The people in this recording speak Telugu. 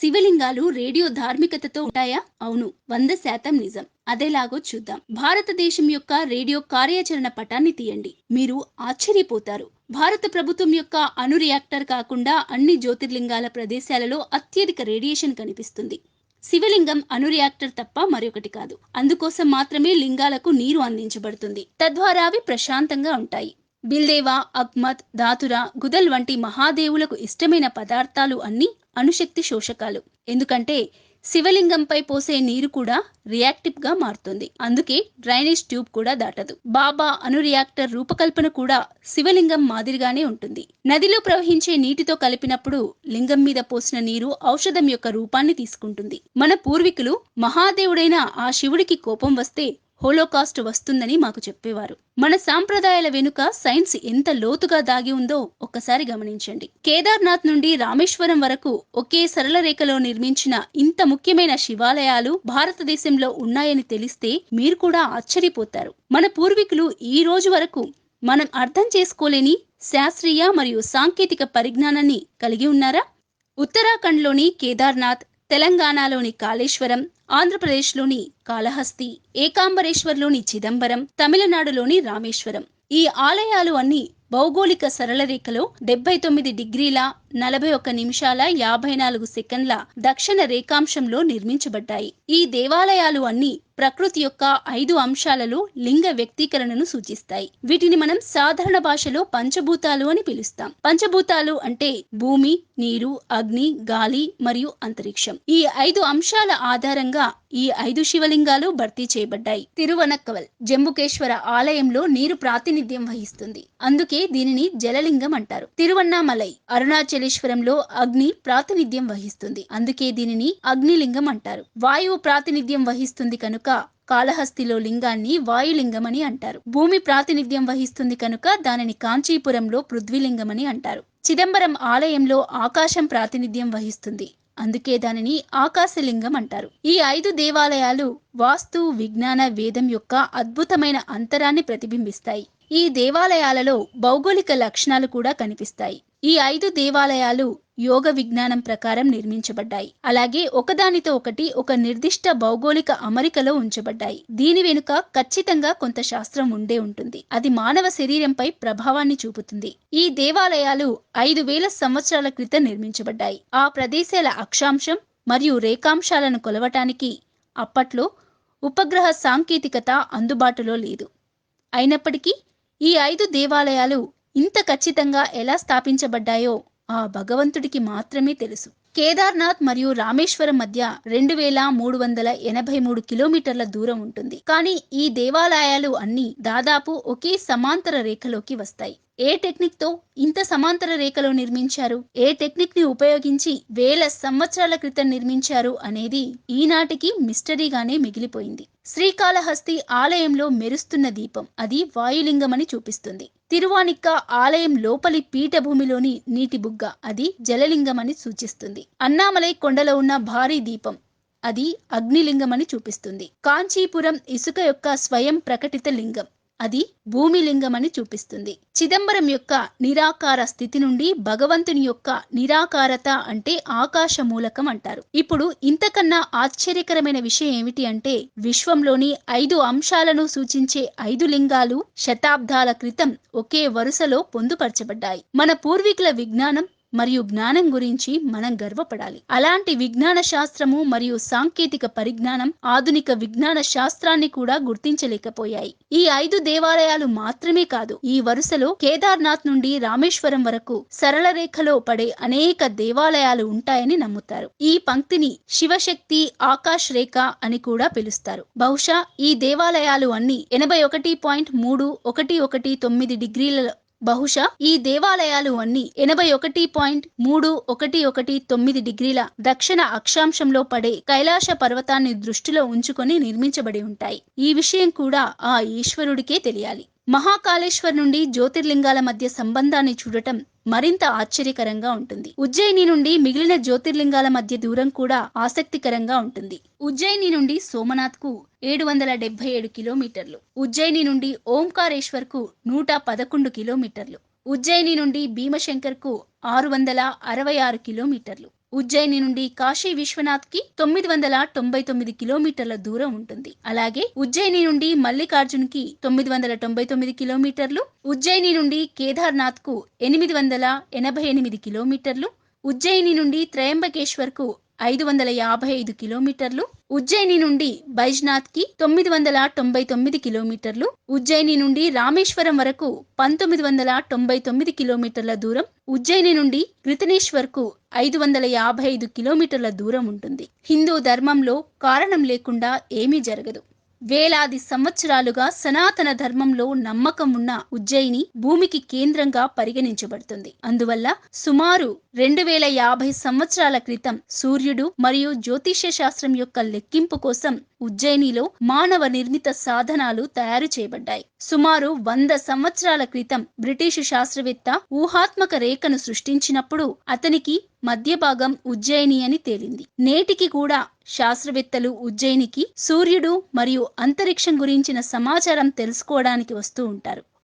శివలింగాలు రేడియో ధార్మికతతో ఉంటాయా? అవును వంద శాతం నిజం. అదేలాగో చూద్దాం. భారతదేశం యొక్క రేడియో కార్యాచరణ పటాన్ని తీయండి. మీరు ఆశ్చర్యపోతారు. భారత ప్రభుత్వం యొక్క అణు రియాక్టర్ కాకుండా అన్ని జ్యోతిర్లింగాల ప్రదేశాలలో అత్యధిక రేడియేషన్ కనిపిస్తుంది. శివలింగం అణు రియాక్టర్ తప్ప మరొకటి కాదు. అందుకోసం మాత్రమే లింగాలకు నీరు అందించబడుతుంది. తద్వారా అవి ప్రశాంతంగా ఉంటాయి. బిల్దేవా అక్మత్ దాతురా గుదల్ వంటి మహాదేవులకు ఇష్టమైన పదార్థాలు అన్ని అణుశక్తి శోషకాలు. ఎందుకంటే శివలింగంపై పోసే నీరు కూడా రియాక్టివ్గా మారుతుంది. అందుకే డ్రైనేజ్ ట్యూబ్ కూడా దాటదు. బాబా అను రియాక్టర్ రూపకల్పన కూడా శివలింగం మాదిరిగానే ఉంటుంది. నదిలో ప్రవహించే నీటితో కలిపినప్పుడు లింగం మీద పోసిన నీరు ఔషధం యొక్క రూపాన్ని తీసుకుంటుంది. మన పూర్వీకులు మహాదేవుడైన ఆ శివుడికి కోపం వస్తే హోలోకాస్ట్ వస్తుందని మాకు చెప్పేవారు. మన సాంప్రదాయాల వెనుక సైన్స్ ఎంత లోతుగా దాగి ఉందో ఒక్కసారి గమనించండి. కేదార్నాథ్ నుండి రామేశ్వరం వరకు ఒకే సరళ రేఖలో నిర్మించిన ఇంత ముఖ్యమైన శివాలయాలు భారతదేశంలో ఉన్నాయని తెలిస్తే మీరు కూడా ఆశ్చర్యపోతారు. మన పూర్వీకులు ఈ రోజు వరకు మనం అర్థం చేసుకోలేని శాస్త్రీయ మరియు సాంకేతిక పరిజ్ఞానాన్ని కలిగి ఉన్నారా? ఉత్తరాఖండ్లోని కేదార్నాథ్ తెలంగాణలోని కాళేశ్వరం ఆంధ్రప్రదేశ్లోని కాళహస్తి ఏకాంబరేశ్వర్లోని చిదంబరం తమిళనాడులోని రామేశ్వరం. ఈ ఆలయాలు అన్నీ భౌగోళిక సరళరేఖలో డెబ్బై తొమ్మిది డిగ్రీల నలభై ఒక్క నిమిషాల యాభై నాలుగు సెకండ్ల దక్షిణ రేఖాంశంలో నిర్మించబడ్డాయి. ఈ దేవాలయాలు అన్ని ప్రకృతి యొక్క ఐదు అంశాలలో లింగ వ్యక్తీకరణను సూచిస్తాయి. వీటిని మనం సాధారణ భాషలో పంచభూతాలు అని పిలుస్తాం. పంచభూతాలు అంటే భూమి నీరు అగ్ని గాలి మరియు అంతరిక్షం. ఈ ఐదు అంశాల ఆధారంగా ఈ ఐదు శివలింగాలు భర్తీ చేయబడ్డాయి. తిరువనక్కవల్ జంబుకేశ్వర ఆలయంలో నీరు ప్రాతినిధ్యం వహిస్తుంది. అందుకే దీనిని జలలింగం అంటారు. తిరువన్నామలై అరుణాచలేశ్వరంలో అగ్ని ప్రాతినిధ్యం వహిస్తుంది. అందుకే దీనిని అగ్నిలింగం అంటారు. వాయువు ప్రాతినిధ్యం వహిస్తుంది కనుక కాళహస్తిలో లింగాన్ని వాయులింగమని అంటారు. భూమి ప్రాతినిధ్యం వహిస్తుంది కనుక దానిని కాంచీపురంలో పృథ్వీలింగమని అంటారు. చిదంబరం ఆలయంలో ఆకాశం ప్రాతినిధ్యం వహిస్తుంది. అందుకే దానిని ఆకాశలింగం అంటారు. ఈ ఐదు దేవాలయాలు వాస్తు విజ్ఞాన వేదం యొక్క అద్భుతమైన అంతరాన్ని ప్రతిబింబిస్తాయి. ఈ దేవాలయాలలో భౌగోళిక లక్షణాలు కూడా కనిపిస్తాయి. ఈ ఐదు దేవాలయాలు యోగ విజ్ఞానం ప్రకారం నిర్మించబడ్డాయి. అలాగే ఒకదానితో ఒకటి ఒక నిర్దిష్ట భౌగోళిక అమరికలో ఉంచబడ్డాయి. దీని వెనుక ఖచ్చితంగా కొంత శాస్త్రం ఉండే ఉంటుంది. అది మానవ శరీరంపై ప్రభావాన్ని చూపుతుంది. ఈ దేవాలయాలు ఐదు వేల సంవత్సరాల క్రితం నిర్మించబడ్డాయి. ఆ ప్రదేశాల అక్షాంశం మరియు రేఖాంశాలను కొలవటానికి అప్పట్లో ఉపగ్రహ సాంకేతికత అందుబాటులో లేదు. అయినప్పటికీ ఈ ఐదు దేవాలయాలు ఇంత ఖచ్చితంగా ఎలా స్థాపించబడ్డాయో ఆ భగవంతుడికి మాత్రమే తెలుసు. కేదార్నాథ్ మరియు రామేశ్వరం మధ్య రెండు వేల మూడు వందల ఎనభై మూడు కిలోమీటర్ల దూరం ఉంటుంది. కానీ ఈ దేవాలయాలు అన్ని దాదాపు ఒకే సమాంతర రేఖలోకి వస్తాయి. ఏ టెక్నిక్తో ఇంత సమాంతర రేఖలో నిర్మించారు? ఏ టెక్నిక్ని ఉపయోగించి వేల సంవత్సరాల క్రితం నిర్మించారు అనేది ఈనాటికి మిస్టరీగానే మిగిలిపోయింది. శ్రీకాళహస్తి ఆలయంలో మెరుస్తున్న దీపం అది వాయులింగమని చూపిస్తుంది. తిరువానిక్క ఆలయం లోపలి పీఠభూమిలోని నీటి బుగ్గ అది జలలింగమని సూచిస్తుంది. అన్నామలై కొండలో ఉన్న భారీ దీపం అది అగ్నిలింగమని చూపిస్తుంది. కాంచీపురం ఇసుక యొక్క స్వయం ప్రకటిత లింగం అది భూమి లింగమని చూపిస్తుంది. చిదంబరం యొక్క నిరాకార స్థితి నుండి భగవంతుని యొక్క నిరాకారత అంటే ఆకాశ మూలకం అంటారు. ఇప్పుడు ఇంతకన్నా ఆశ్చర్యకరమైన విషయం ఏమిటి అంటే విశ్వంలోని ఐదు అంశాలను సూచించే ఐదు లింగాలు శతాబ్దాల క్రితం ఒకే వరుసలో పొందుపరచబడ్డాయి. మన పూర్వీకుల విజ్ఞానం మరియు జ్ఞానం గురించి మనం గర్వపడాలి. అలాంటి విజ్ఞాన శాస్త్రము మరియు సాంకేతిక పరిజ్ఞానం ఆధునిక విజ్ఞాన శాస్త్రాన్ని కూడా గుర్తించలేకపోయాయి. ఈ ఐదు దేవాలయాలు మాత్రమే కాదు ఈ వరుసలో కేదార్నాథ్ నుండి రామేశ్వరం వరకు సరళ రేఖలో పడే అనేక దేవాలయాలు ఉంటాయని నమ్ముతారు. ఈ పంక్తిని శివశక్తి ఆకాశ్ రేఖ అని కూడా పిలుస్తారు. బహుశా ఈ దేవాలయాలు అన్ని ఎనభై ఒకటి పాయింట్ మూడు ఒకటి ఒకటి తొమ్మిది డిగ్రీల బహుశా ఈ దేవాలయాలు అన్ని ఎనభై ఒకటి పాయింట్ మూడు ఒకటి ఒకటి తొమ్మిది డిగ్రీల దక్షిణ అక్షాంశంలో పడే కైలాస పర్వతాన్ని దృష్టిలో ఉంచుకొని నిర్మించబడి ఉంటాయి. ఈ విషయం కూడా ఆ ఈశ్వరుడికే తెలియాలి. మహాకాళేశ్వర్ నుండి జ్యోతిర్లింగాల మధ్య సంబంధాన్ని చూడటం మరింత ఆశ్చర్యకరంగా ఉంటుంది. ఉజ్జయిని నుండి మిగిలిన జ్యోతిర్లింగాల మధ్య దూరం కూడా ఆసక్తికరంగా ఉంటుంది. ఉజ్జయిని నుండి సోమనాథ్కు ఏడు వందల డెబ్బై ఏడు కిలోమీటర్లు. ఉజ్జయిని నుండి ఓంకారేశ్వర్కు నూట పదకొండు కిలోమీటర్లు. ఉజ్జయిని నుండి భీమశంకర్కు ఆరు వందల అరవై ఆరు కిలోమీటర్లు. ఉజ్జయిని నుండి కాశీ విశ్వనాథ్కి తొమ్మిది వందల తొంభై తొమ్మిది కిలోమీటర్ల దూరం ఉంటుంది. అలాగే ఉజ్జయిని నుండి మల్లికార్జున్కి తొమ్మిది వందల తొంభై తొమ్మిది కిలోమీటర్లు ఉజ్జయిని నుండి కేదార్నాథ్కు ఎనిమిది వందల ఎనభై ఎనిమిది కిలోమీటర్లు ఉజ్జయిని నుండి త్రయంబకేశ్వర్కు ఐదు వందల యాభై ఐదు కిలోమీటర్లు ఉజ్జయిని నుండి బైజ్నాథ్కి తొమ్మిది వందల తొంభై తొమ్మిది కిలోమీటర్లు ఉజ్జయిని నుండి రామేశ్వరం వరకు పంతొమ్మిది వందల తొంభై తొమ్మిది కిలోమీటర్ల దూరం ఉజ్జయిని నుండి కృతనేశ్వర్కు ఐదు వందల యాభై ఐదు కిలోమీటర్ల దూరం ఉంటుంది. హిందూ ధర్మంలో కారణం లేకుండా ఏమీ జరగదు. వేలాది సంవత్సరాలుగా సనాతన ధర్మంలో నమ్మకం ఉన్న ఉజ్జయిని భూమికి కేంద్రంగా పరిగణించబడుతుంది. అందువల్ల సుమారు రెండు వేల యాభై సంవత్సరాల క్రితం సూర్యుడు మరియు జ్యోతిష్య శాస్త్రం యొక్క లెక్కింపు కోసం ఉజ్జయినిలో మానవ నిర్మిత సాధనాలు తయారు చేయబడ్డాయి. సుమారు వంద సంవత్సరాల క్రితం బ్రిటిషు శాస్త్రవేత్త ఊహాత్మక రేఖను సృష్టించినప్పుడు అతనికి మధ్య భాగం ఉజ్జయిని అని తేలింది. నేటికి కూడా శాస్త్రవేత్తలు ఉజ్జయినికి సూర్యుడు మరియు అంతరిక్షం గురించిన సమాచారం తెలుసుకోవడానికి వస్తూ ఉంటారు.